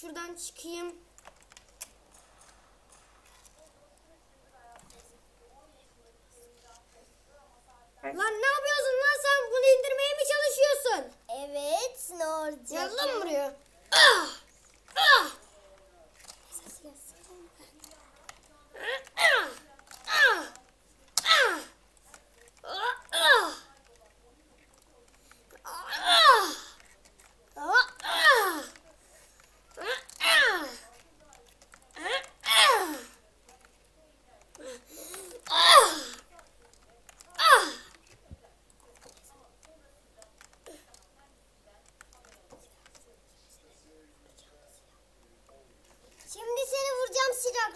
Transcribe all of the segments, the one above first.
şuradan çıkayım. Lan ne yapıyorsun lan sen? Bunu indirmeye mi çalışıyorsun? Evet ne olacak? Buraya. Ah! Ah!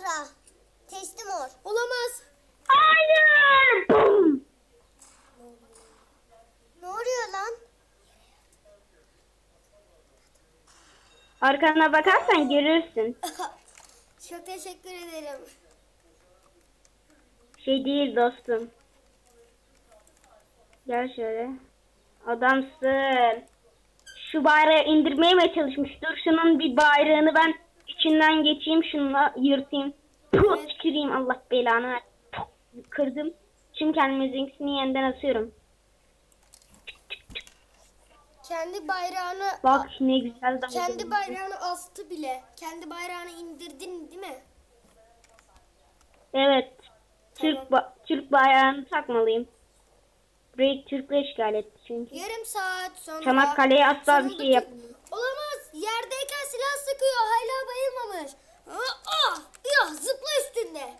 Silahla. Teslim ol. Olamaz. Hayır! Bum! Ne oluyor lan? Arkana bakarsan görürsün. Çok teşekkür ederim. Şey değil dostum. Gel şöyle. Adamsın. Şu bayrağı indirmeye mi çalışmış? Dur şunun bir bayrağını ben içinden geçeyim şununla yırtayım. Puh tüküreyim Allah belanı Kırdım. Şimdi kendimizinkisini yeniden asıyorum. Kendi bayrağını Bak ne güzel dalga. kendi bayrağını astı bile. Kendi bayrağını indirdin değil mi? Evet. Türk ba- Türk bayrağını takmalıyım. Burayı Türkler işgal etti çünkü. Yarım saat sonra Çanakkale'ye asla bir sonunda şey yap. Olamaz. Yerdeyken silah sıkıyor. Hala bayılmamış. Ah, ya zıpla üstünde.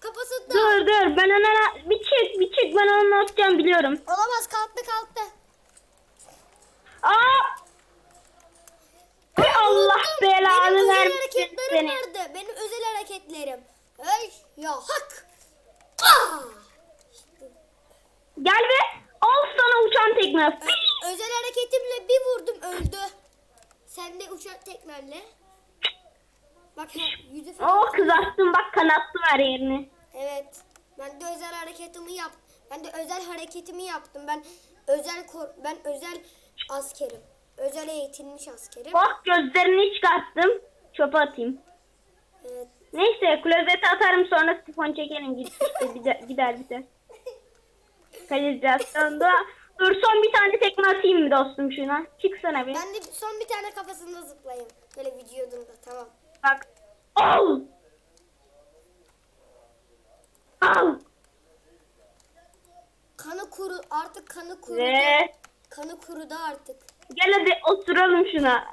Kafasında. Dur dur ben ona bir çık bir çık ben onu atacağım biliyorum. Olamaz kalktı kalktı. Aa! Hay Allah belanı hareketlerim seni. vardı. Benim özel hareketlerim. Hey ya hak. Ah! Gel be al sana uçan tekme. Ö- özel hareketimle bir vurdum öldü. Sen de uçak tekmerle. Bak falan. Oh kızarttım bak kanattım her yerini. Evet. Ben de özel hareketimi yap. Ben de özel hareketimi yaptım. Ben özel kor ben özel askerim. Özel eğitilmiş askerim. Oh gözlerini çıkarttım. Çöpe atayım. Evet. Neyse klozete atarım sonra sifon çekerim gider gider gider. Kanalizasyonda. Dur son bir tane tekme atayım mı dostum şuna? Çıksana bir. Ben de son bir tane kafasında zıplayayım. Böyle vücudunda tamam. Bak. Al. Al. Kanı kuru artık kanı kurudu. Ve Kanı kurudu artık. gel hadi oturalım şuna.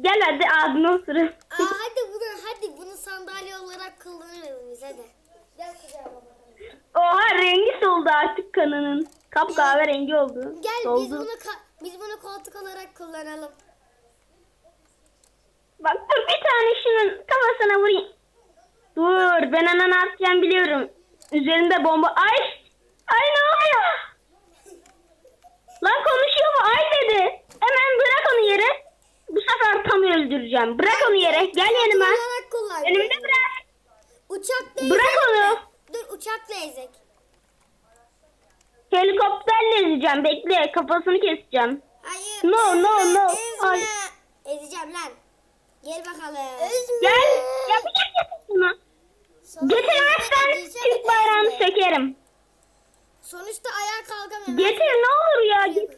Gel hadi ağzına oturalım. Aa, hadi bunu hadi bunu sandalye olarak kullanırız biz hadi. Gel. Oha rengi soldu artık kanının. Kapkahve rengi oldu. Gel biz Soldu. bunu biz bunu koltuk olarak kullanalım. Bak dur bir tane şunun kafasına vurayım. Dur ben ananı atacağım biliyorum. Üzerinde bomba. Ay! Ay ne oluyor? Lan konuşuyor mu? Ay dedi. Hemen bırak onu yere. Bu sefer tam öldüreceğim. Bırak onu yere. Gel yanıma. Önümde bırak. Uçakla Bırak ezek onu. mi? Dur uçakla ezek. Helikopterle ezeceğim. Bekle kafasını keseceğim. Hayır. No, no, no. Ezme. Ay. Ezeceğim lan. Gel bakalım. Gel. Yapacak mısın bunu? Getirmezsen Türk bayrağını sökerim. Sonuçta ayağa kalkamıyorum. Getir ne olur ya. Git.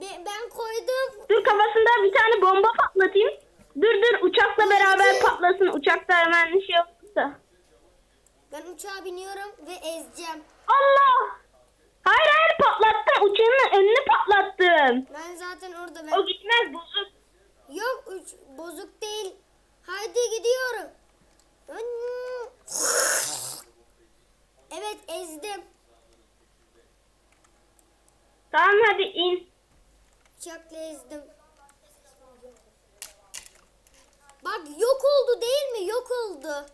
Ben, ben koydum. Dur kafasında bir tane bomba patlatayım. Dur dur uçakla beraber patlasın. Uçakta hemen şey yoksa. Ben uçağa biniyorum ve ezeceğim. Allah! Hayır hayır patlattım. Uçağın önünü patlattım. Ben zaten orada ben. O gitmez bozuk. Yok uç, bozuk değil. Haydi gidiyorum. Evet ezdim. Tamam hadi in. Uçakla ezdim. Bak yok oldu değil mi? Yok oldu.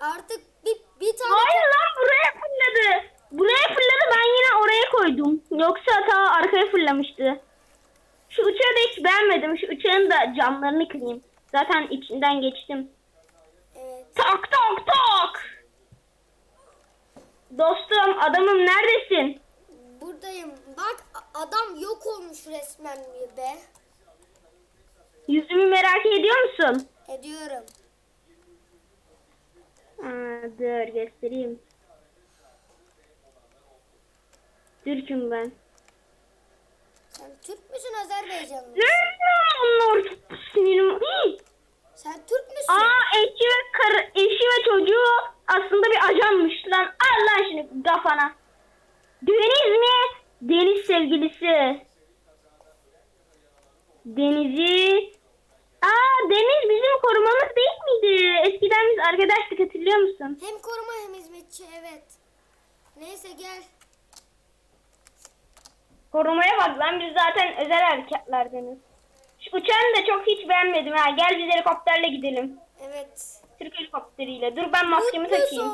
Artık bir, bir tane... Hayır lan buraya fırladı. Buraya fırladı ben yine oraya koydum. Yoksa ta arkaya fırlamıştı. Uçağı da hiç beğenmedim. Şu uçağın da camlarını kırayım. Zaten içinden geçtim. Evet. Tak tak tak. Dostum adamım neredesin? Buradayım. Bak adam yok olmuş resmen be. Yüzümü merak ediyor musun? Ediyorum. Aa, dur göstereyim. Türk'üm ben. Sen Azerbaycanlı? mısın? Ne onlar sinirim. Sen Türk müsün? Aa eşi ve karı, eşi ve çocuğu aslında bir ajanmış lan. Allah şimdi kafana. Deniz mi? Deniz sevgilisi. Deniz'i. Aa Deniz bizim korumamız değil miydi? Eskiden biz arkadaştık hatırlıyor musun? Hem koruma hem hizmetçi evet. Neyse gel. Korumaya bak lan biz zaten özel hareketlerdeniz. Şu uçağını da çok hiç beğenmedim ha. Gel biz helikopterle gidelim. Evet. Türk helikopteriyle. Dur ben maskemi takayım.